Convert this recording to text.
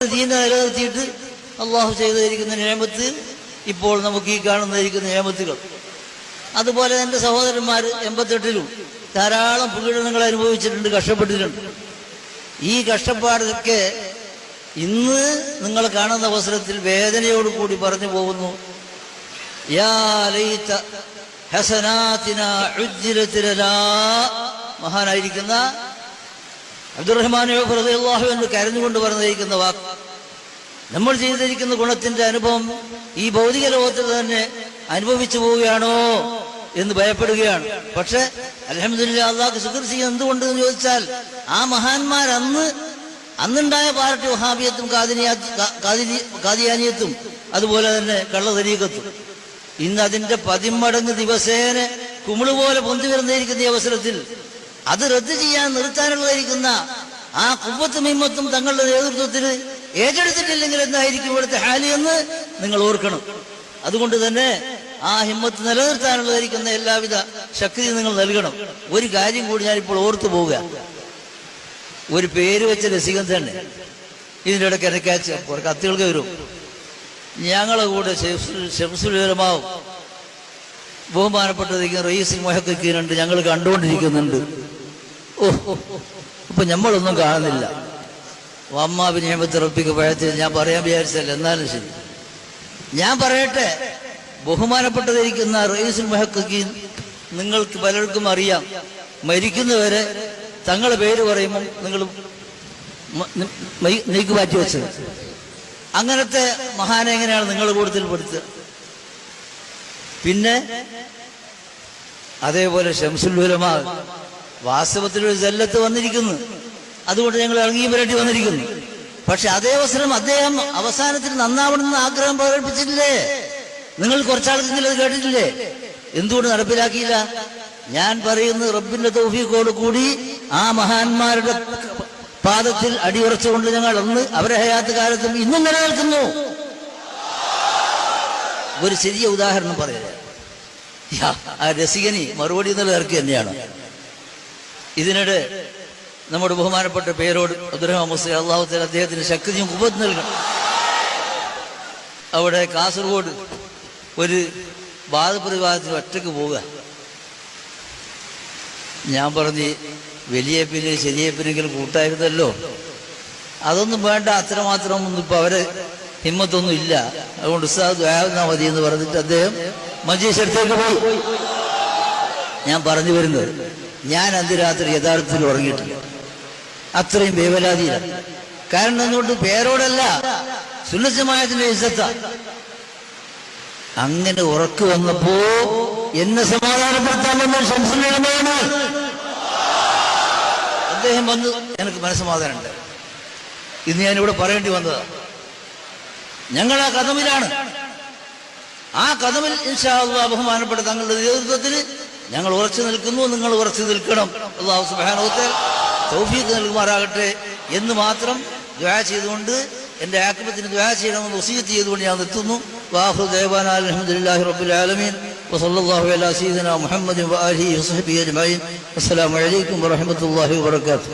ദീന നിലനിർത്തിയിട്ട് അള്ളാഹു ചെയ്തിരിക്കുന്ന നിയമത്ത് ഇപ്പോൾ നമുക്ക് ഈ കാണുന്നതായിരിക്കുന്ന നിയമത്തുകൾ അതുപോലെ എന്റെ സഹോദരന്മാർ എൺപത്തെട്ടിലും ധാരാളം പീഡനങ്ങൾ അനുഭവിച്ചിട്ടുണ്ട് കഷ്ടപ്പെട്ടിട്ടുണ്ട്. ഈ കഷ്ടപ്പാടൊക്കെ ഇന്ന് നിങ്ങൾ കാണുന്ന അവസരത്തിൽ വേദനയോട് കൂടി പറഞ്ഞു പോകുന്നു. മഹാനായിരിക്കുന്ന അബ്ദുറഹ്മാൻ അള്ളാഹു എന്ന് കരഞ്ഞുകൊണ്ട് പറഞ്ഞിരിക്കുന്ന വാക്ക്. നമ്മൾ ചെയ്തിരിക്കുന്ന ഗുണത്തിന്റെ അനുഭവം ഈ ഭൗതിക ലോകത്തിൽ തന്നെ അനുഭവിച്ചു പോവുകയാണോ എന്ന് ഭയപ്പെടുകയാണ്. പക്ഷെ അലഹമില്ല അള്ളാഹ് ശുക്ർ ചെയ്യുന്നത് എന്തുകൊണ്ട് എന്ന് ചോദിച്ചാൽ ആ മഹാന്മാർ അന്ന് അന്നുണ്ടായ പാർട്ടി വഹാബിയത്തും കാദിനിയാ- കാ- കാദിനി- കാദിയാനിയത്തും അതുപോലെ തന്നെ കള്ളതരീകത്തും ഇന്ന് അതിന്റെ പതിമടങ്ങ് ദിവസേന കുമിൾ പോലെ പൊന്തി വരുന്നിരിക്കുന്ന അവസരത്തിൽ അത് റദ്ദ് ചെയ്യാൻ നിർത്താനുള്ളതായിരിക്കുന്ന ആ കുവ്വത്തും മിമ്മത്തും തങ്ങളുടെ നേതൃത്വത്തിൽ ഏറ്റെടുത്തിട്ടില്ലെങ്കിൽ എന്തായിരിക്കും ഇവിടുത്തെ ഹാലി എന്ന് നിങ്ങൾ ഓർക്കണം. അതുകൊണ്ട് തന്നെ ആ ഹിമ്മത്ത് നിലനിർത്താനുള്ളതായിരിക്കുന്ന എല്ലാവിധ ശക്തിയും നിങ്ങൾ നൽകണം. ഒരു കാര്യം കൂടി ഞാൻ ഇപ്പോൾ ഓർത്തു പോവുക. ഒരു പേര് വെച്ച രസികൻ തന്നെ ഇതിന്റെ ഇടയ്ക്ക് എനിക്ക് കുറേ കത്തുകൾക്ക് വരും ഞങ്ങളെ കൂടെ ശംസുരമാവും ബഹുമാനപ്പെട്ടതിരിക്കുന്ന റയീസ് മൊഹക്കുണ്ട് ഞങ്ങൾ കണ്ടുകൊണ്ടിരിക്കുന്നുണ്ട്. ഓ ഇപ്പൊ നമ്മളൊന്നും കാണുന്നില്ല. അമ്മാബി നിയമത്തെ റബ്ബിക്ക് പഴത്തിൽ ഞാൻ പറയാൻ വിചാരിച്ചല്ല എന്നാലും ശരി. ഞാൻ പറയട്ടെ ബഹുമാനപ്പെട്ടതിരിക്കുന്ന റയീസുൽ മൊഹക്കി നിങ്ങൾക്ക് പലർക്കും അറിയാം മരിക്കുന്നവരെ തങ്ങളുടെ പേര് പറയുമ്പോൾ നിങ്ങൾ നീക്ക് മാറ്റി വെച്ചത്. അങ്ങനത്തെ മഹാനെ എങ്ങനെയാണ് നിങ്ങൾ കൂടുതൽ പിന്നെ അതേപോലെ ഷംസുൽ ഷംസുല്ലുലമാ വാസ്തവത്തിൽ ഒരു ജല്ലത്ത് വന്നിരിക്കുന്നു. അതുകൊണ്ട് ഞങ്ങൾ ഇറങ്ങി വരേണ്ടി വന്നിരിക്കുന്നു. പക്ഷെ അതേ അവസരം അദ്ദേഹം അവസാനത്തിൽ നന്നാവണമെന്ന് ആഗ്രഹം പ്രകടിപ്പിച്ചിട്ടില്ലേ? നിങ്ങൾ കുറച്ചാൾക്കെങ്കിലും അത് കേട്ടിട്ടില്ലേ? എന്തുകൊണ്ട് നടപ്പിലാക്കിയില്ല? ഞാൻ പറയുന്നത് റബ്ബിന്റെ തൗഫീഖോട് കൂടി ആ മഹാന്മാരുടെ പാദത്തിൽ അടിയുറച്ചുകൊണ്ട് ഞങ്ങൾ അന്ന് അവരെ ഹയാത്ത് കാലത്തും ഇന്നും നിലനിൽക്കുന്നു. ഒരു ചെറിയ ഉദാഹരണം പറയാം. യാ, ആ രസികനി മറുപടി എന്നുള്ള ഇറക്കി തന്നെയാണ്. ഇതിനിടെ നമ്മുടെ ബഹുമാനപ്പെട്ട പേരോട് അബ്ദുറഹ്മാൻ മുസ്ലിം അള്ളാഹുത്തല അദ്ദേഹത്തിന് ശക്തിയും ഉപത് നൽകണം. അവിടെ കാസർഗോഡ് ഒരു വാദപ്രതിവാദത്തിന് ഒറ്റയ്ക്ക് പോവുക. ഞാൻ പറഞ്ഞ് വലിയ പിന്നെ ചെറിയ പിന്നെങ്കിലും കൂട്ടായിരുന്നല്ലോ. അതൊന്നും വേണ്ട അത്രമാത്രം ഒന്നും ഇപ്പൊ അവരെ ഹിമ്മത്തൊന്നും ഇല്ല. അതുകൊണ്ട് ഉസ്താദ് ദ്വാവുന്നാ മതി എന്ന് പറഞ്ഞിട്ട് അദ്ദേഹം മജീഷ് അടുത്തേക്ക് പോയി. ഞാൻ പറഞ്ഞു വരുന്നത് ഞാൻ അന്ന് രാത്രി യഥാർത്ഥത്തിൽ ഉറങ്ങിയിട്ടില്ല. അത്രയും വേവലാതിയില്ല കാരണം അതുകൊണ്ട് പേരോടല്ല സുന്നസമായത്തിന്റെ ഇസത്ത അങ്ങനെ ഉറക്കു വന്നപ്പോ എന്നെ സമാധാനപ്പെടുത്താമെന്ന് ശംസുലമാണ് അദ്ദേഹം വന്ന് എനിക്ക് മനസ്സമാധാനമുണ്ട്. ഇന്ന് ഞാനിവിടെ പറയേണ്ടി വന്നതാ. ഞങ്ങൾ ആ കഥമിലാണ്. ആ കഥമിൽ ഇൻഷാ ബഹുമാനപ്പെട്ട തങ്ങളുടെ നേതൃത്വത്തിൽ ഞങ്ങൾ ഉറച്ചു നിൽക്കുന്നു നിങ്ങൾ ഉറച്ചു നിൽക്കണം. അള്ളാഹു സുബാനോത്തൽ തൗഫീഖ് നൽകുമാറാകട്ടെ എന്ന് മാത്രം ദ്വാ ചെയ്തുകൊണ്ട് എന്റെ ആക്രമത്തിന് ദ്വാ ചെയ്യണമെന്ന് വസീത്ത് ചെയ്തുകൊണ്ട് ഞാൻ നിർത്തുന്നു. വാഹു ദേവാന അലഹമുല്ലാഹി റബുലാലമീൻ വസല്ലാഹു അലാ മുഹമ്മദ് അസ്സലാമലൈക്കും വറഹമത്തല്ലാഹി വാത്തു